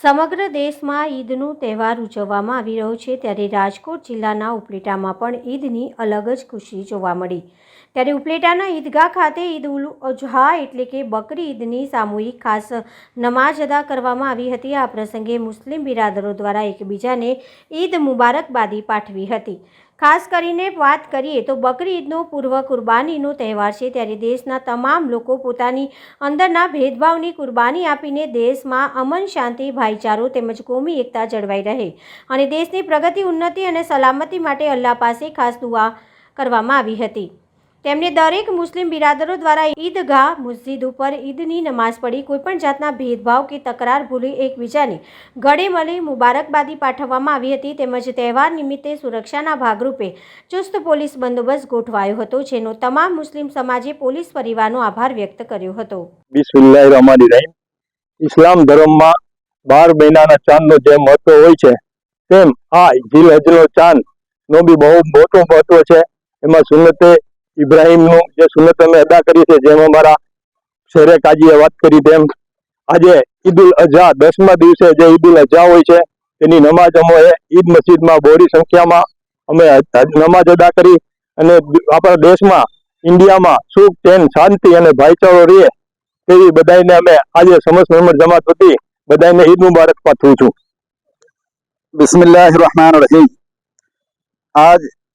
સમગ્ર દેશમાં ઈદનો તહેવાર ઉજવવામાં આવી રહ્યો છે ત્યારે રાજકોટ જિલ્લાના ઉપલેટામાં પણ ઈદની અલગ જ ખુશી જોવા મળી. ત્યારે ઉપલેટાના ઈદગાહ ખાતે ઈદ ઉલ અજહા એટલે કે બકરી ઈદની સામૂહિક ખાસ નમાઝ અદા કરવામાં આવી હતી. આ પ્રસંગે મુસ્લિમ બિરાદરો દ્વારા એકબીજાને ઈદ મુબારકબાદી પાઠવી હતી. ખાસ કરીને વાત કરીએ તો બકરી ઈદનો પૂર્વ કુરબાનીનો તહેવાર છે. ત્યારે દેશના તમામ લોકો પોતાની અંદરના ભેદભાવની કુરબાની આપીને દેશમાં અમન શાંતિ, ભાઈચારો તેમજ કોમી એકતા જળવાઈ રહે અને દેશની પ્રગતિ, ઉન્નતિ અને સલામતી માટે અલ્લાહ પાસે ખાસ દુઆ કરવામાં આવી હતી. તેમને દરેક મુસ્લિમ બિરાદરો દ્વારા ઈદગાહ, મસ્જિદ ઉપર ઈદની નમાઝ પડી કોઈપણ જાતના ભેદભાવ કે તકરાર ભૂલી એકબીજાને ગળે મળી મુબારકબાદી પાઠવવામાં આવી હતી તેમજ તહેવાર નિમિત્તે સુરક્ષાના ભાગરૂપે ચુસ્ત પોલીસ બંદોબસ્ત ગોઠવાયો હતો, જેનો તમામ મુસ્લિમ સમાજે પોલીસ પરિવારનો આભાર વ્યક્ત કર્યો હતો. ઇસ્લામ ધર્મમાં બાર મહિનાના ચાંદનો જે મહત્વ હોય છે, તેમ આ જીલ હજનો ચાંદ નો બી બહુ મોટું મહત્વ છે. એમાં સુન્નતે ઇબ્રાહિમનું જે સુનત અમે અદા કરી છે જેમ અમારા શેરે કાજીએ વાત કરી તેમ, આજે ઈદ ઉલ અઝા દસમા દિવસે જે ઈદ ઉલ અઝા હોય છે તેની નમાજ અમે ઈદ મસ્જિદમાં બોરી સંખ્યામાં અમે નમાજ અદા કરી અને આપણા દેશમાં, ઇન્ડિયામાં સુખ ચેન શાંતિ અને ભાઈચારો રહે તેવી બધાને અમે આજે સમસ્ત મોહમ્મદ જમાત વતી બધાને ઈદ મુબારક પાઠવું છું.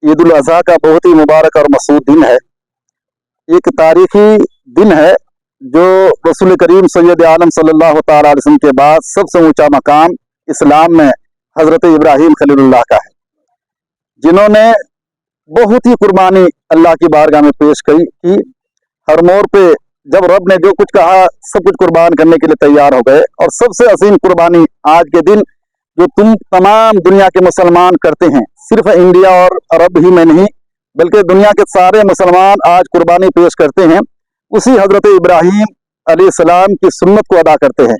عید الاضحیٰ کا بہت ہی مبارک اور مسعود دن ہے۔ ایک تاریخی دن ہے جو رسول کریم سید عالم صلی اللہ تعالیٰ علیہ وسلم کے بعد سب سے اونچا مقام اسلام میں حضرت ابراہیم خلیل اللہ کا ہے۔ جنہوں نے بہت ہی قربانی اللہ کی بارگاہ میں پیش کی ہر مور پہ جب رب نے جو کچھ کہا، سب کچھ قربان کرنے کے لیے تیار ہو گئے۔ اور سب سے عظیم قربانی آج کے دن جو تم تمام دنیا کے مسلمان کرتے ہیں۔ صرف انڈیا اور عرب ہی میں نہیں، بلکہ دنیا کے سارے مسلمان آج قربانی پیش کرتے ہیں۔ اسی حضرت ابراہیم علیہ السلام کی سنت کو ادا کرتے ہیں۔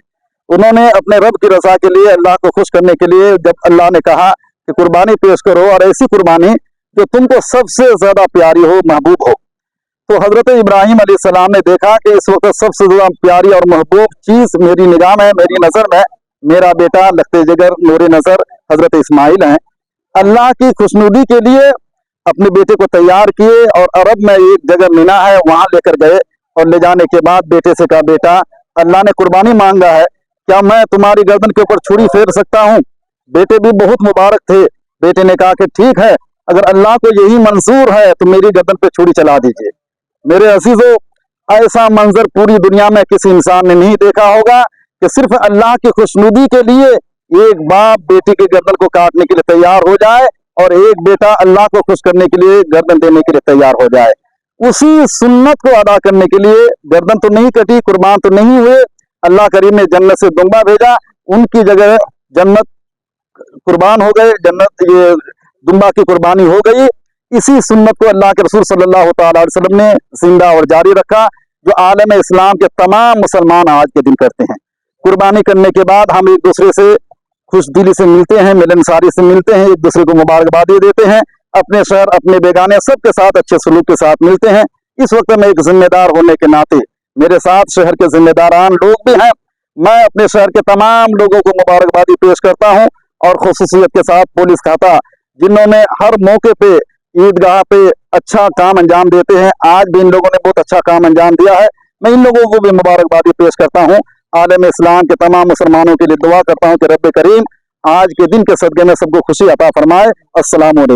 انہوں نے اپنے رب کی رضا کے لیے اللہ کو خوش کرنے کے لیے جب اللہ نے کہا کہ قربانی پیش کرو اور ایسی قربانی جو تم کو سب سے زیادہ پیاری ہو، محبوب ہو۔ تو حضرت ابراہیم علیہ السلام نے دیکھا کہ اس وقت سب سے زیادہ پیاری اور محبوب چیز میری نگاہ میں، میری نظر میں میرا بیٹا لگتے جگر نور نظر حضرت اسماعیل ہیں۔ اللہ کی خوشنودی کے لیے اپنے بیٹے کو تیار کیے اور عرب میں ایک جگہ مینا ہے، وہاں لے کر گئے۔ اور لے جانے کے بعد بیٹے سے کہا، بیٹا، اللہ نے قربانی مانگا ہے۔ کیا میں تمہاری گردن کے اوپر چھری پھیر سکتا ہوں؟ بیٹے بھی بہت مبارک تھے۔ بیٹے نے کہا کہ ٹھیک ہے، اگر اللہ کو یہی منظور ہے تو میری گردن پہ چھری چلا دیجیے۔ میرے عزیزو، ایسا منظر پوری دنیا میں کسی انسان نے نہیں دیکھا ہوگا۔ کہ صرف اللہ کی خوشنودی کے لیے ایک باپ بیٹی کے گردن کو کاٹنے کے لیے تیار ہو جائے اور ایک بیٹا اللہ کو خوش کرنے کے لیے گردن دینے کے لیے تیار ہو جائے۔ اسی سنت کو ادا کرنے کے لیے گردن تو نہیں کٹی، قربان تو نہیں ہوئے۔ اللہ کریم نے جنت سے دمبا بھیجا۔ ان کی جگہ جنت قربان ہو گئے، جنت یہ دمبا کی قربانی ہو گئی۔ اسی سنت کو اللہ کے رسول صلی اللہ تعالیٰ علیہ وسلم نے زندہ اور جاری رکھا، جو عالم اسلام کے تمام مسلمان آج کے دن کرتے ہیں۔ قربانی کرنے کے بعد ہم ایک دوسرے سے خوش دلی سے ملتے ہیں، ملن ساری سے ملتے ہیں، ایک دوسرے کو مبارکبادی دیتے ہیں۔ اپنے شہر، اپنے بیگانے سب کے ساتھ، اچھے سلوک کے ساتھ ملتے ہیں۔ اس وقت میں ایک ذمہ دار ہونے کے ناطے، میرے ساتھ شہر کے ذمہ داران لوگ بھی ہیں۔ میں اپنے شہر کے تمام لوگوں کو مبارکبادی پیش کرتا ہوں اور خصوصیت کے ساتھ پولیس کھاتا جنہوں نے ہر موقع پہ عیدگاہ پہ اچھا کام انجام دیتے ہیں۔ آج بھی ان لوگوں نے بہت اچھا کام انجام دیا ہے۔ میں ان لوگوں کو بھی مبارکبادی پیش کرتا ہوں۔ عالم اسلام کے تمام مسلمانوں کے لیے دعا کرتا ہوں کہ رب کریم آج کے دن کے صدقے میں سب کو خوشی عطا فرمائے۔ السلام علیکم۔